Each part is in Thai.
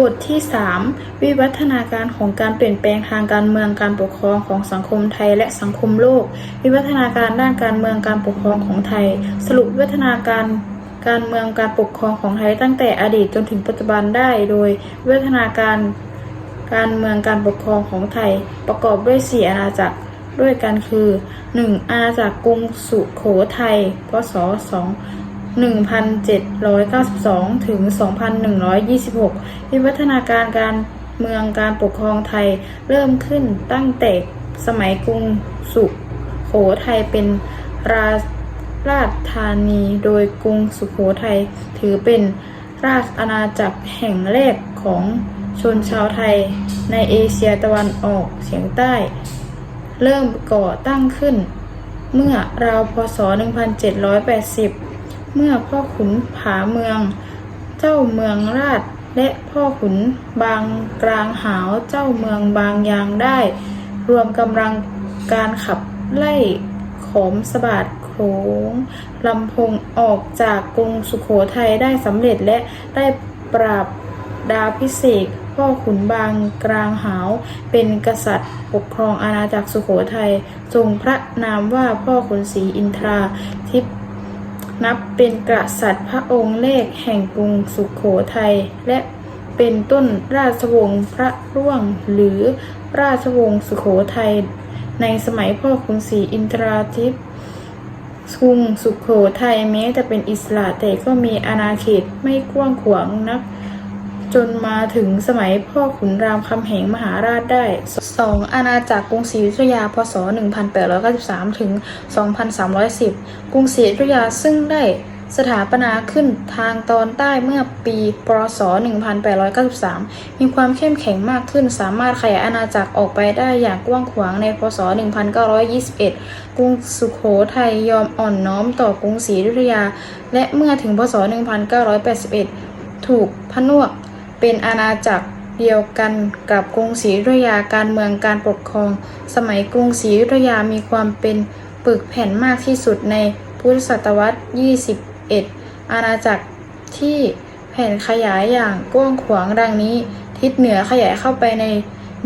บทที่ 3 วิวัฒนาการของการเปลี่ยนแปลงทางการเมืองการปกครองของสังคมไทยและสังคมโลก วิวัฒนาการด้านการเมืองการปกครองของไทย สรุปวิวัฒนาการการเมืองการปกครองของไทยตั้งแต่อดีตจนถึงปัจจุบันได้โดยวิวัฒนาการการเมืองการปกครองของไทยประกอบด้วยสี่อาณาจักรด้วยกันคือ 1. อาณาจักรกรุงสุโขทัยพศ2 1792 ถึง 2126 วิวัฒนาการการเมืองการปกครองไทยเริ่มขึ้นตั้งแต่สมัยกรุงสุโขทัยเป็นราชราชธานี โดยกรุงสุโขทัยถือเป็นราชอาณาจักรแห่งแรกของชนชาวไทยในเอเชียตะวันออกเฉียงใต้ เริ่มก่อตั้งขึ้น เมื่อราวพศ 1780 เมื่อพ่อขุนผาเมือง เจ้าเมืองราช และพ่อขุนบางกลางหาวเจ้าเมืองบางยางได้ รวมกำลังการขับไล่ขมสะบาดโขงลำพงออกจากกรุงสุขโขทัยได้สำเร็จและได้ปราบดาพิเศษพ่อขุนบางกลางหาวเป็นกษัตริย์ปกครองอาณาจักรสุโขทัยทรงพระนามว่าพ่อขุนศรีอินทราทิพย์ นับเป็นกษัตริย์พระองค์แรกแห่งกรุงสุขโขทัยและเป็นต้นราชวงศ์พระร่วงหรือราชวงศ์สุโขทัยในสมัยพ่อขุนศรีอินทราทิพย์กรุงสุขโขทัยแม้จะเป็นอิสระแต่ก็มีอาณาเขตไม่กว้างขวางนัก จนมาถึงสมัยพ่อขุนรามคำแหงมหาราชได้ 2. อาณาจักรกรุงศรีอยุธยา พศ 1893 ถึง 2310 กรุงศรีอยุธยาซึ่งได้สถาปนาขึ้นทางตอนใต้เมื่อปีปศ 1893 มีความเข้มแข็งมากขึ้น สามารถขยายอาณาจักรออกไปได้อย่างกว้างขวางในพศ 1921 กรุงสุโขทัยยอมอ่อนน้อมต่อกรุงศรีอยุธยา และเมื่อถึงพศ 1981 ถูกผนวก เป็นอาณาจักรเดียวกันกับกรุงศรีอยุธยาการเมืองการปกครอง สมัยกรุงศรีอยุธยามีความเป็นปึกแผ่นมากที่สุดในพุทธศตวรรษ 21 อาณาจักรที่แผ่นขยายอย่างกว้างขวางดังนี้ ทิศเหนือขยายเข้าไปใน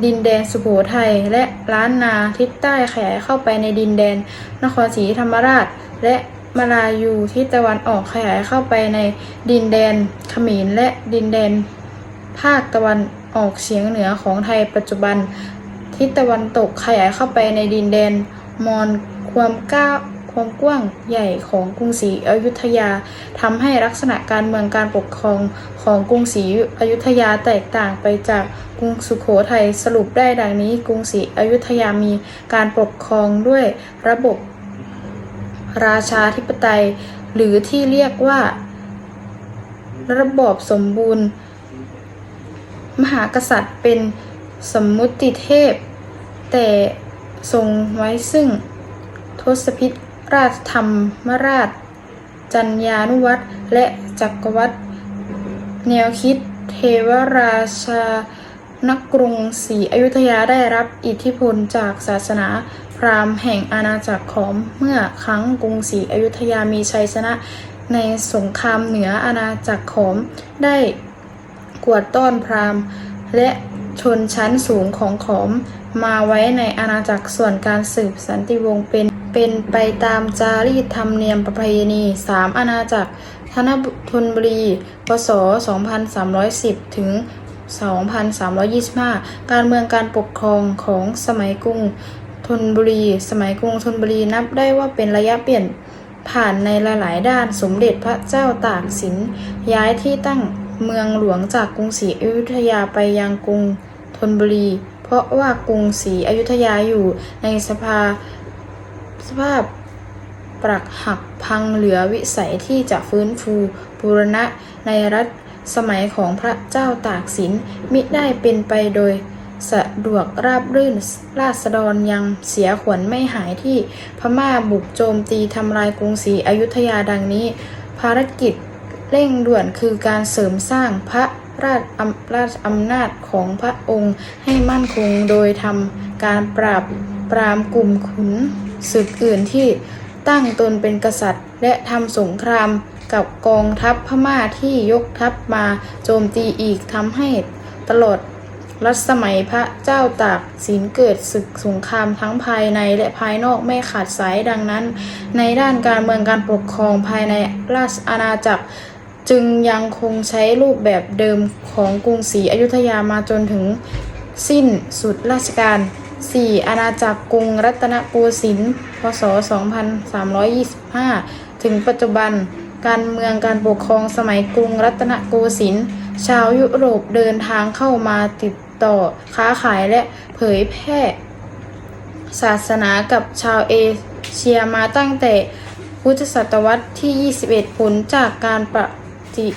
ดินแดนสุโขทัยและล้านนาทิศใต้ขยายเข้าไปในดินแดน นครศรีธรรมราช และมาลายูทิศตะวันออกขยายเข้าไปในดินแดนขมรและดินแดน ภาคตะวันออกเฉียงเหนือของไทยปัจจุบัน ทิศตะวันตกขยายเข้าไปในดินแดนมอญความก้าวความกว้างใหญ่ของกรุงศรีอยุธยาทำให้ลักษณะการเมืองการปกครองของกรุงศรีอยุธยาแตกต่างไปจากกรุงสุโขทัยสรุปได้ดังนี้ กรุงศรีอยุธยามีการปกครองด้วยระบบราชาธิปไตย หรือที่เรียกว่า ระบอบสมบูรณ์ มหากษัตริย์เป็นสมมุติเทพ แต่ทรงไว้ซึ่งทศพิธราชธรรมราช จัญญานุวัตรและจักรวรรแนวคิดเทวราชานกรุงศรีอยุธยาได้รับอิทธิพลจากศาสนาพราหมณ์แห่งอาณาจักรขอมเมื่อครั้งกรุงศรีอยุธยามีชัยชนะ ในสงครามเหนืออาณาจักรขอมได้ กวดต้อนพราหมณ์ และชนชั้นสูงของขอมมาไว้ในอาณาจักรส่วนการสืบสันติวงศ์เป็นเป็นไปตามจารีตธรรมเนียมประเพณีสามอาณาจักรธนธนบุรีพศ 2310 ถึง 2325 การเมืองการปกครองของสมัยกรุงธนบุรี สมัยกรุงธนบุรีนับได้ว่าเป็นระยะเปลี่ยนผ่านในหลาย ๆ ด้านสมเด็จพระเจ้าตากสินย้ายที่ตั้ง เมืองหลวงจากกรุงศรีอยุธยาไปยังกรุงธนบุรี เพราะว่ากรุงศรีอยุธยาอยู่ในสภาสภาพปรักหักพังเหลือวิสัยที่จะฟื้นฟูบูรณะในรัฐสมัยของพระเจ้าตากสินมิได้เป็นไปโดยสะดวกราบรื่นราษฎรยังเสียขวัญไม่หายที่พม่าบุกโจมตีทำลายกรุงศรีอยุธยาดังนี้ ภารกิจ เร่งด่วนคือการเสริมสร้างพระราชอำราชอำนาจของพระองค์ให้มั่นคงโดยทำการปราบปรามกลุ่มขุนศึกอื่นที่ตั้งตนเป็นกษัตริย์ และทำสงครามกับกองทัพพม่าที่ยกทัพมาโจมตีอีกทำให้ตลอดรัชสมัยพระเจ้าตากสินเกิดศึกสงครามทั้งภายในและภายนอกไม่ขาดสายดังนั้น ในด้านการเมืองการปกครองภายในราชอาณาจักร จึงยังคงใช้รูปแบบเดิมของกรุงศรีอยุธยามาจนถึงสิ้นสุดราชการ 4. อาณาจักรกรุงรัตนโกสินทร์ พศ 2325 ถึงปัจจุบัน การเมืองการปกครองสมัยกรุงรัตนโกสินทร์ ชาวยุโรปเดินทางเข้ามาติดต่อค้าขายและเผยแพร่ศาสนากับชาวเอเชียมาตั้งแต่พุทธศตวรรษที่ 21 ผลจากการประ ฏิ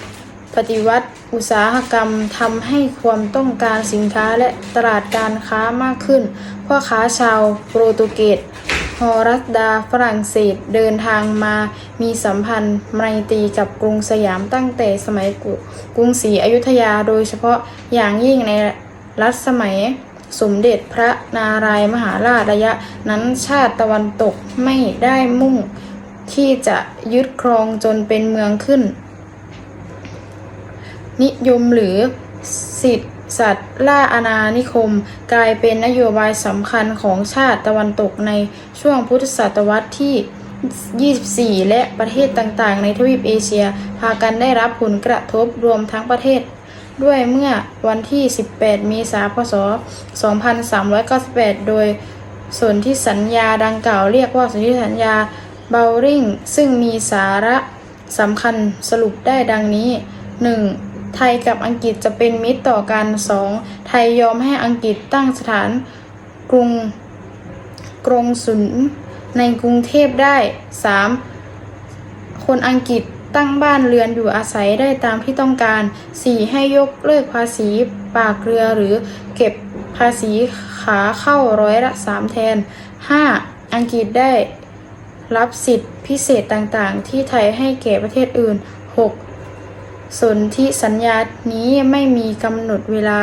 ปฏิวัติอุตสาหกรรมทำให้ความต้องการสินค้าและตลาดการค้ามากขึ้น พ่อค้าชาวโปรตุเกสฮอลัสดาฝรั่งเศสเดินทางมามีสัมพันธ์ไมตรีกับกรุงสยามตั้งแต่สมัยกุกรุงศรีอยุธยาโดยเฉพาะอย่างยิ่งในรัชสมัยสมเด็จพระนารายมหาราชระยะ นั้นชาติตะวันตกไม่ได้มุ่งที่จะยึดครองจนเป็นเมืองขึ้น นิยมหรือสิทธิสัตว์ล่าอาณานิคม กลายเป็นนโยบายสำคัญของชาติตะวันตกในช่วงพุทธศตวรรษที่ 24 และประเทศต่างๆ ในทวีปเอเชีย พากันได้รับผลกระทบรวมทั้งประเทศ ด้วยเมื่อวันที่ 18 เมษายน พศ 2398 โดยสนธิสัญญาดังกล่าวเรียกว่าสนธิสัญญาเบลริงซึ่งมีสาระสำคัญสรุปได้ดังนี้ 1. ไทยกับอังกฤษจะเป็นมิตรต่อกัน 2. ไทยยอมให้อังกฤษตั้งสถานกรุงกรงสุลในกรุงเทพได้ 3. คนอังกฤษตั้งบ้านเรือนอยู่อาศัยได้ตามที่ต้องการ 4. ให้ยกเลิกภาษีปากเรือหรือเก็บภาษีขาเข้าร้อยละ3แทน 5. อังกฤษได้รับสิทธิพิเศษต่างๆ ที่ไทยให้แก่ประเทศอื่น 6. สนธิสัญญานี้ไม่มีกำหนดเวลา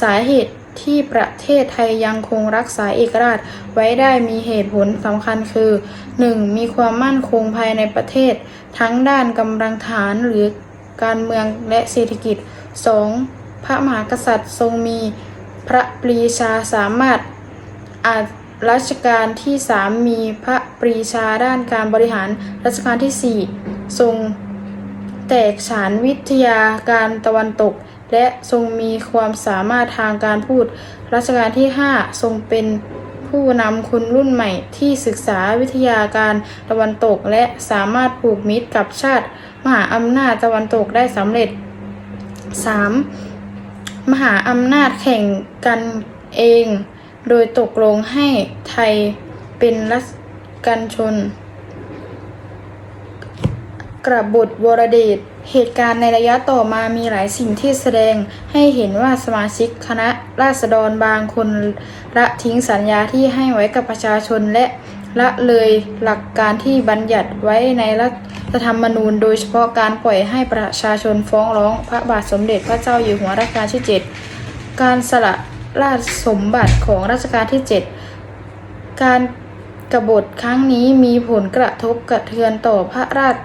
สาเหตุที่ประเทศไทยยังคงรักษาเอกราชไว้ได้มีเหตุผลสำคัญคือ 1. มีความมั่นคงภายในประเทศ ทั้งด้านกำลังฐานหรือการเมืองและเศรษฐกิจ 2. พระมหากษัตริย์ทรงมีพระปรีชาสามารถอารัชกาลที่ 3 มีพระปรีชาด้านการบริหารรัชกาลที่ 4 ทรง แตกฉานวิทยาการตะวันตก และทรงมีความสามารถทางการพูด รัชกาลที่ 5 ทรงเป็นผู้นำคนรุ่นใหม่ที่ศึกษาวิทยาการตะวันตก และสามารถผูกมิตรกับชาติ มหาอำนาจตะวันตกได้สำเร็จ 3. มหาอำนาจแข่งกันเอง โดยตกลงให้ไทยเป็นรัฐกันชน กระบฏวรเดชเหตุการณ์ในระยะต่อมามีหลายสิ่งที่แสดงให้เห็นว่าสมาชิกคณะราษฎรบางคนละทิ้งสัญญาที่ให้ไว้กับประชาชนและละเลยหลักการที่บัญญัติไว้ในรัฐธรรมนูญ โดยเฉพาะการปล่อยให้ประชาชนฟ้องร้องพระบาทสมเด็จพระเจ้าอยู่หัวรัชกาลที่ 7 การสละราชสมบัติของรัชกาลที่ 7 การกบฏครั้งนี้มีผลกระทบกระเทือนต่อพระราช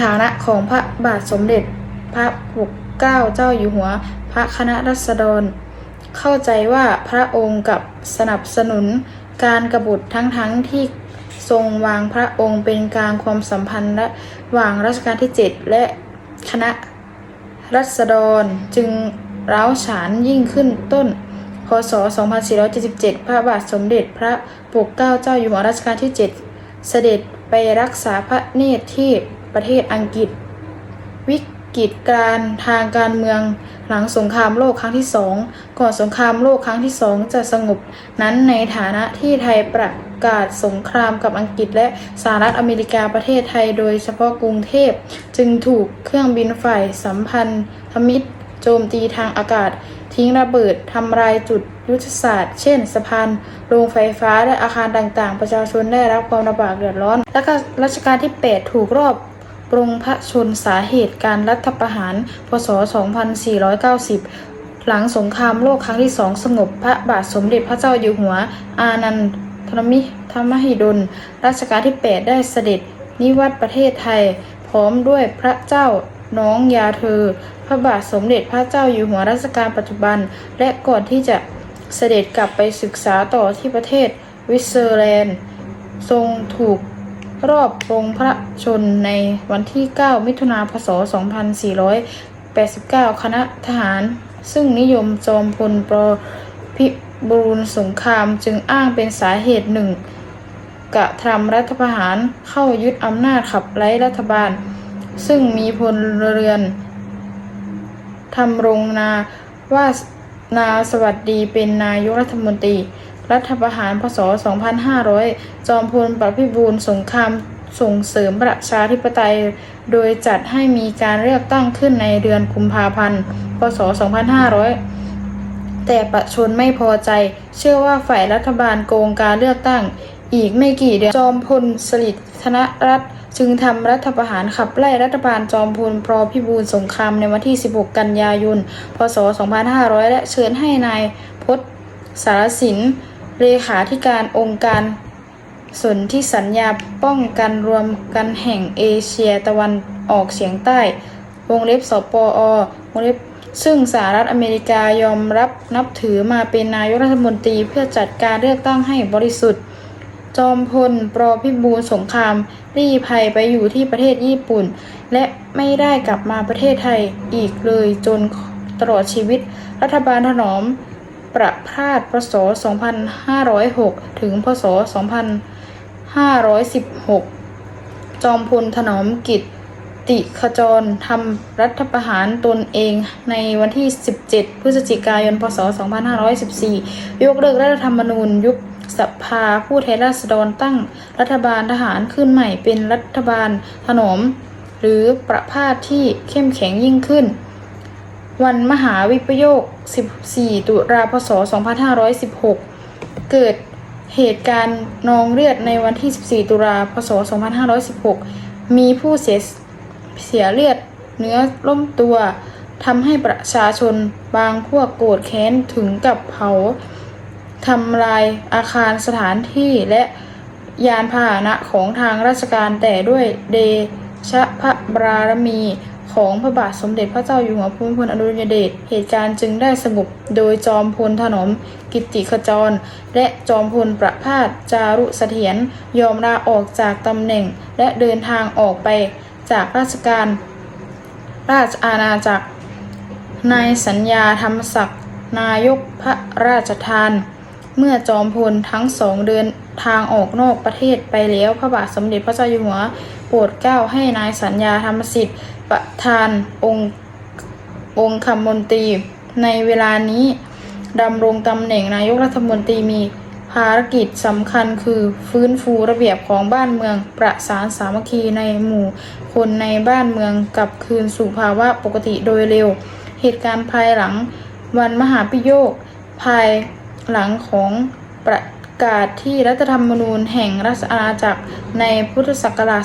ฐานะของพระบาทสมเด็จ พระปกเกล้าเจ้าอยู่หัว พระคณะรัษฎร เข้าใจว่าพระองค์กับสนับสนุนการกรบฏทั้งๆทที่ทรงวางพระองค์เป็นกลางความสัมพันธ์ระหว่างรัชกาลที่ 7 และคณะรัษฎรจึงร้าวฉานยิ่งขึ้นต้น พศ 2477 พระบาทสมเด็จพระปกเกล้าเจ้าอยู่หัวรัชกาลที่ 7 เสด็จไปรักษาพระเนตรที่ ประเทศอังกฤษ วิกฤตการทางการเมืองหลังสงครามโลกครั้งที่สองก่อนสงครามโลกครั้งที่สองจะสงบนั้นในฐานะที่ไทยประกาศสงครามกับอังกฤษและสหรัฐอเมริกาประเทศไทยโดยเฉพาะกรุงเทพ จึงถูกเครื่องบินฝ่ายสัมพันธมิตรโจมตีทางอากาศ ทิ้งระเบิดทำลายจุดยุทธศาสตร์ เช่น สะพานโรงไฟฟ้าและอาคารต่างๆ ประชาชนได้รับความลำบากเดือดร้อน และรัชกาลที่ 8 ถูกรอบ ปรงพระชนสาเหตุการรัฐประหาร พศ 2490 หลังสงครามโลกครั้งที่สองสงบพระบาทสมเด็จพระเจ้าอยู่หัว อานันทรมิธรรมหิดล รัชกาลที่ 8 ได้เสด็จนิวัตประเทศไทย พร้อมด้วยพระเจ้าน้องยาเธอ พระบาทสมเด็จพระเจ้าอยู่หัวรัชกาลปัจจุบัน และก่อนที่จะเสด็จกลับไปศึกษาต่อที่ประเทศวิสเซอร์แลนด์ ทรงถูก รอบปรงพระชนในวันที่ 9 มิถุนาพศ 2489 คณะทหาร ซึ่งนิยมจอมพลปพิบูลสงครามจึงอ้างเป็นสาเหตุหนึ่ง กระทำรัฐประหารเข้ายึดอำนาจขับไล่รัฐบาล ซึ่งมีพลเรือนทำรงนาว่านาสวัสดีเป็นนายกรัฐมนตรี รัฐประหารพศ 2500 จอมพลประพิบูลสงครามส่งเสริมประชาธิปไตย โดยจัดให้มีการเลือกตั้งขึ้นในเดือนกุมภาพันธ์ พศ 2500 แต่ประชาชนไม่พอใจ เชื่อว่าฝ่ายรัฐบาลโกงการเลือกตั้ง อีกไม่กี่เดือน จอมพลสฤษดิ์ธนรัตน์จึงทำรัฐประหารขับไล่รัฐบาลจอมพลปพิบูลสงครามในวันที่ 16 กันยายน พศ 2500 และเชิญให้นายพศสารสิน เลขาธิการองค์การสนที่สัญญาป้องกันรวมกันแห่งเอเชียตะวันออกเฉียงใต้ วงเล็บสปอวงเล็บซึ่งสหรัฐอเมริกายอมรับนับถือมาเป็นนายกรัฐมนตรีเพื่อจัดการเลือกตั้งให้บริสุทธิ์ จอมพลปพิบูลสงคราม รีภัยไปอยู่ที่ประเทศญี่ปุ่น และไม่ได้กลับมาประเทศไทยอีกเลยจนตลอดชีวิตรัฐบาลถนอม ประพาสพศ 2506 ถึง พศ 2516 จอมพลถนอมกิตติขจรทำรัฐประหารตนเองในวันที่ 17 พฤศจิกายน พศ 2514 ยกเลิกรัฐธรรมนูญยุบสภาผู้แทนราษฎรตั้งรัฐบาลทหารขึ้นใหม่เป็นรัฐบาลถนอม หรือประพาสที่เข้มแข็งยิ่งขึ้น วันมหาวิปโยค 14 ตุลาพศ 2516 เกิดเหตุการณ์นองเลือดในวันที่ 14 ตุลาพศ 2516 มีผู้เสียเสียเลือดเนื้อล่มตัวทำให้ประชาชนบางพวกโกรธแค้นถึงกับเผาทำลายอาคารสถานที่และยานพาหนะของทางราชการแต่ด้วยเดชะพระบารมี ของพระบาทสมเด็จพระเจ้าอยู่หัวภูมิพลอดุลยเดชเหตุการณ์จึงได้สงบโดยจอมพลถนอมกิตติขจร และจอมพลประพาสจารุเสถียรยอมลาออกจากตำแหน่ง และเดินทางออกไปจากราชการ ราชอาณาจักรนายสัญญาธรรมศักดิ์นายกพระราชทาน เมื่อจอมพลทั้งสองเดินทางออกนอกประเทศไปแล้วพระบาทสมเด็จพระเจ้าอยู่หัว โปรดเกล้าให้นายสัญญาธรรมสิทธิ์ ประธานองค์องคมนตรี ในเวลานี้ดำรงตำแหน่งนายกรัฐมนตรีมีภารกิจสำคัญคือฟื้นฟูระเบียบของบ้านเมืองประสานสามัคคีในหมู่คนในบ้านเมืองกลับคืนสู่ภาวะปกติโดยเร็ว เหตุการณ์ภายหลังวันมหาพิโยคภายหลังของประ กาศที่รัฐธรรมนูญแห่งราชอาณาจักรในพุทธศักราช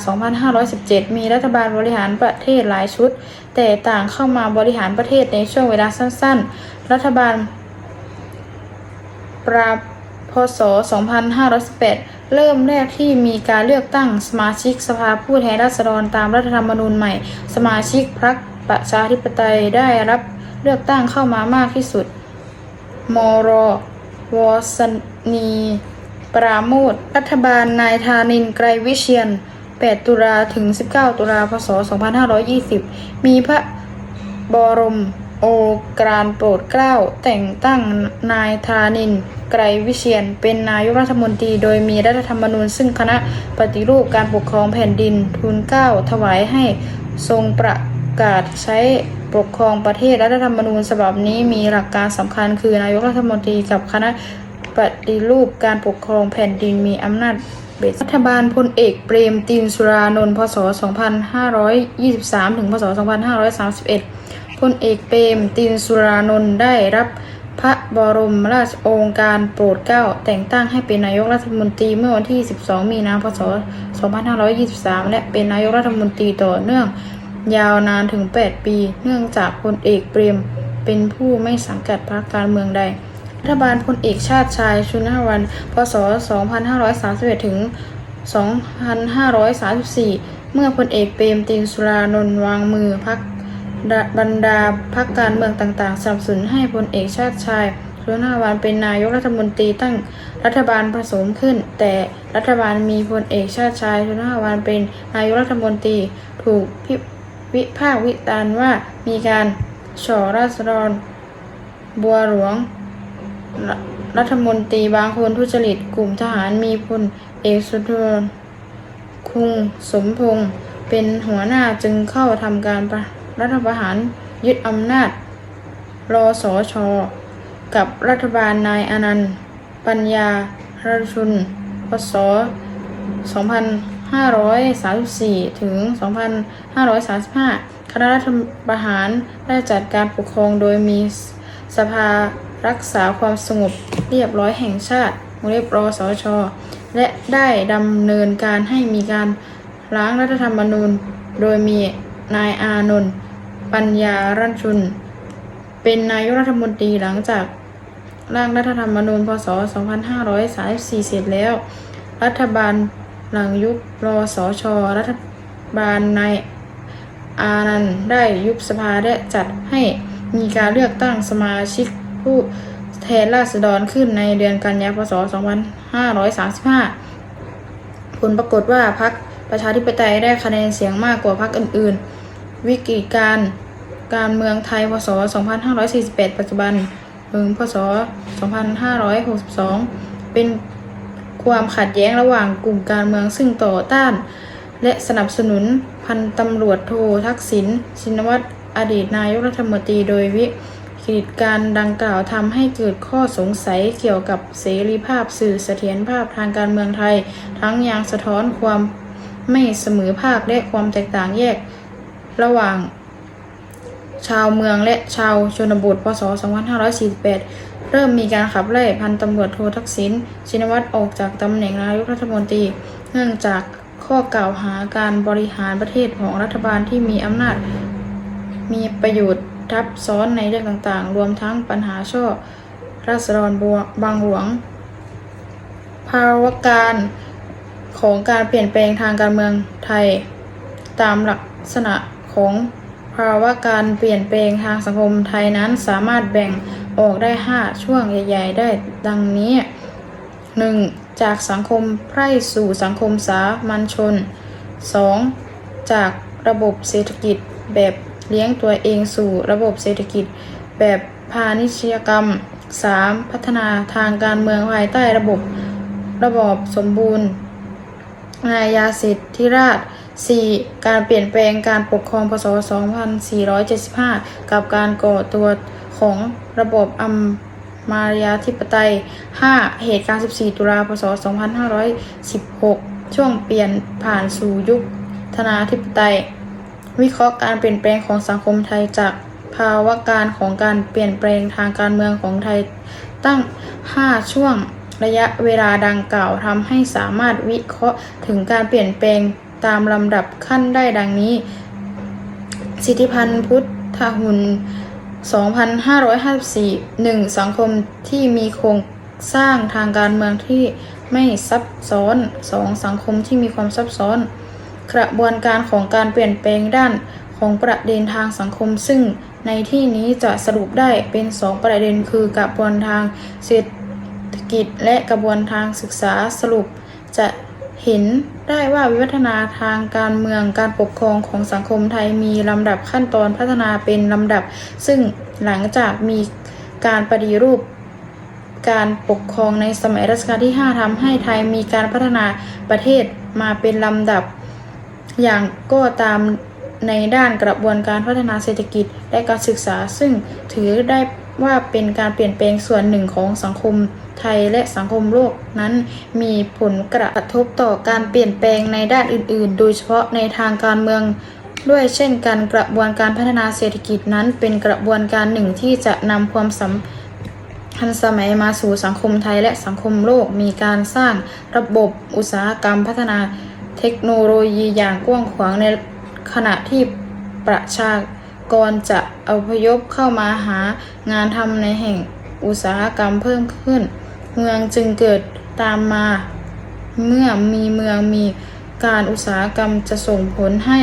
2517 มีรัฐบาลบริหารประเทศหลายชุด แต่ต่างเข้ามาบริหารประเทศในช่วงเวลาสั้น ๆ รัฐบาลปราพศ 2518 เริ่มแรกที่มีการเลือกตั้งสมาชิกสภาผู้แทนราษฎรตามรัฐธรรมนูญใหม่ สมาชิกพรรคประชาธิปไตยได้รับเลือกตั้งเข้ามามากที่สุด มรวสัน ปราโมทรัฐบาลนายธานินทร์ไกรวิเชียน 8 ตุลาถึง 19 ตุลา พศ 2520 มีพระบรมโอกาสโปรดเกล้า แต่งตั้งนายธานินทร์ไกรวิเชียน เป็นนายกรัฐมนตรี โดยมีรัฐธรรมนูญ ซึ่งคณะปฏิรูปการปกครองแผ่นดินทูลเกล้าถวายให้ทรงประกาศใช้ปกครองประเทศรัฐธรรมนูญฉบับนี้มีหลักการสำคัญคือนายกรัฐมนตรีกับคณะ ปฏิรูปการปกครองแผ่นดินมีอำนาจเบ็ดรัฐบาลพลเอกเปรมตินสุรานนท์พศ 2523 ถึงพศ 2531 พลเอกเปรมตินสุรานนท์ได้รับพระบรมราชโองการโปรดเกล้าแต่งตั้งให้เป็นนายกรัฐมนตรีเมื่อวันที่ 12 มีนาพศ 2523 และเป็นนายกรัฐมนตรีต่อเนื่อง ยาวนานถึง 8 ปี เนื่องจากพลเอกเปรมเป็นผู้ไม่สังกัดพรรคการเมืองใด รัฐบาลพลเอกชาติชายชุนหวัน พศ 2531 ถึง 2534 เมื่อพลเอกเปรมตินสุรานนท์วางมือพักบรรดาพรรคการเมืองต่างๆสนับสนุนให้พลเอกชาติชายชุนหวันเป็นนายกรัฐมนตรีตั้งรัฐบาลผสมขึ้น แต่รัฐบาลมีพลเอกชาติชายชุนหวันเป็นนายกรัฐมนตรีถูกพิวิพากษ์วิจารณ์ว่ามีการฉอราษฎรบัวหลวง รัฐมนตรีบางคนทุจริตกลุ่มทหารมีพลเอกสุทนคุงสมพงษ์เป็นหัวหน้าจึงเข้าทำการระรัฐประหารยึดอำนาจรอสอชอกับรัฐบาลนายอนันต์ ปัญญาราชุนพศ2534 ถึง 2535 คณะรัฐประหารได้จัดการปกครองโดยมีสภา รักษาความสงบเรียบร้อยแห่งชาติวงเรียบรอสอชอและได้ดำเนินการให้มีการล้างรัฐธรรมนูญ โดยมีนายอานนท์ปัญญารัชชุน เป็นนายกรัฐมนตรีหลังจากร่างรัฐธรรมนูญพศ 2534 เสร็จแล้ว รัฐบาลหลังยุครอสอชอรัฐบาลนายอานันได้ยุบสภาและจัดให้มีการเลือกตั้งสมาชิก ผู้แทนราษฎรขึ้นในเดือนกันยายนพศ 2535 ผลปรากฏว่าพรรคประชาธิปไตยได้คะแนนเสียงมากกว่าพรรคอื่น ๆ วิกฤตการการเมืองไทยพศ 2548 ปัจจุบันถึงพศ 2562 เป็นความขัดแย้งระหว่างกลุ่มการเมืองซึ่งต่อต้าน และสนับสนุนพันตำรวจโททักษิณชินวัตรอดีตนายกรัฐมนตรีโดยวิ กฤตการณ์ดังกล่าวทำให้เกิดข้อสงสัยเกี่ยวกับเสรีภาพสื่อเสถียรภาพทางการเมืองไทย ทั้งยังสะท้อนความไม่เสมอภาคและความแตกต่างแยกระหว่าง ชาวเมืองและชาวชนบทพศ 2548 เริ่มมีการขับไล่พันตำรวจโททักษิณชินวัตรออกจากตำแหน่งนายกรัฐมนตรี เนื่องจากข้อกล่าวหาการบริหารประเทศของรัฐบาลที่มีอำนาจมีประโยชน์ ทับซ้อนในเรื่องต่างๆ รวมทั้งปัญหาช่อราษฎรบัวบางหลวง ภาวะการของการเปลี่ยนแปลงทางการเมืองไทย ตามลักษณะของภาวะการเปลี่ยนแปลงทางสังคมไทยนั้นสามารถแบ่งออกได้ 5 ช่วงใหญ่ ๆ ได้ดังนี้ 1. จากสังคมไพร่สู่สังคมสามัญชน 2. จากระบบเศรษฐกิจแบบ เลี้ยงตัวเองสู่ระบบเศรษฐกิจ แบบพาณิชยกรรม 3. พัฒนาทางการเมืองภายใต้ระบบระบอบสมบูรณ์นายาสิทธิราช 4. การเปลี่ยนแปลงการปกครองพศ 2475 กับการก่อตัวของระบบอัมมารยาธิปไตย 5. เหตุการณ์ 14 ตุลาพศ 2516 ช่วงเปลี่ยนผ่านสู่ยุคธนาธิปไตย วิเคราะห์การเปลี่ยนแปลงของสังคมไทยจากภาวะการของการเปลี่ยนแปลงทางการเมืองของไทยตั้ง 5 ช่วงระยะเวลาดังกล่าวทำให้สามารถวิเคราะห์ถึงการเปลี่ยนแปลงตามลำดับขั้นได้ดังนี้ สิทธิพันธ์พุทธหุน2554 1. สังคมที่มีโครงสร้างทางการเมืองที่ไม่ซับซ้อน 2. สังคมที่มีความซับซ้อน กระบวนการของการเปลี่ยนแปลงด้านของประเด็นทางสังคม ซึ่งในที่นี้จะสรุปได้เป็น 2 ประเด็น คือกระบวนทางเศรษฐกิจและกระบวนทางศึกษาสรุป จะเห็นได้ว่าวิวัฒนาทางการเมืองการปกครองของสังคมไทยมีลำดับขั้นตอนพัฒนาเป็นลำดับ ซึ่งหลังจากมีการปฏิรูปการปกครองในสมัยรัชกาลที่ 5ทำให้ไทยมีการพัฒนาประเทศมาเป็นลำดับ อย่างก็ตามในด้านกระบวนการพัฒนาเศรษฐกิจและการศึกษา ซึ่งถือได้ว่าเป็นการเปลี่ยนแปลงส่วนหนึ่งของสังคมไทยและสังคมโลกนั้น มีผลกระทบต่อการเปลี่ยนแปลงในด้านอื่น ๆ โดยเฉพาะในทางการเมืองด้วยเช่นกันกระบวนการพัฒนาเศรษฐกิจนั้น เป็นกระบวนการหนึ่งที่จะนำความสัมทันสมัยมาสู่สังคมไทยและสังคมโลกมีการสร้างระบบอุตสาหกรรมพัฒนา เทคโนโลยีอย่างกว้างขวางในขณะที่ประชากรจะอพยพเข้ามาหางานทำในแห่งอุตสาหกรรมเพิ่มขึ้น เมืองจึงเกิดตามมา เมื่อมีเมืองมีการอุตสาหกรรมจะส่งผลให้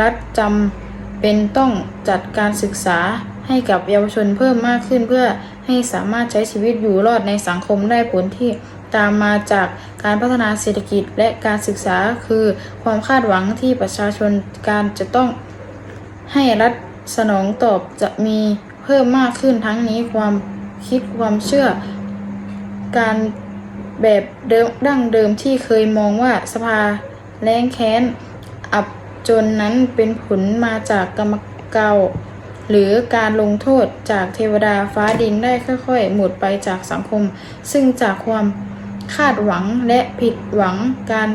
รัฐจำเป็นต้องจัดการศึกษาให้กับเยาวชนเพิ่มมากขึ้นเพื่อให้สามารถใช้ชีวิตอยู่รอดในสังคมได้ผลที่ ตามมาจากการพัฒนาเศรษฐกิจและการศึกษาคือความคาดหวังที่ประชาชนการจะต้องให้รัฐสนองตอบจะมีเพิ่มมากขึ้นทั้งนี้ความคิดความเชื่อ การแบบเดิมดั้งเดิมที่เคยมองว่าสภาแรงแค้น อับจนนั้นเป็นผลมาจากกรรมเก่า หรือการลงโทษจากเทวดาฟ้าดินได้ค่อยๆ หมดไปจากสังคม ซึ่งจากความาดหวังและผิดหวังการ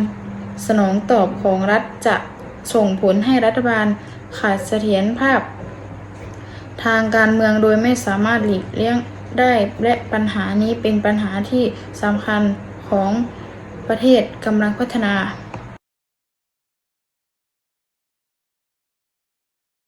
สนองตอบของรัฐจะส่งผลให้รัฐบาลขาดเสถียรภาพ ทางการเมืองโดยไม่สามารถหลีกเลี่ยงได้และปัญหานี้เป็นปัญหาที่สำคัญของประเทศกำลังพัฒนา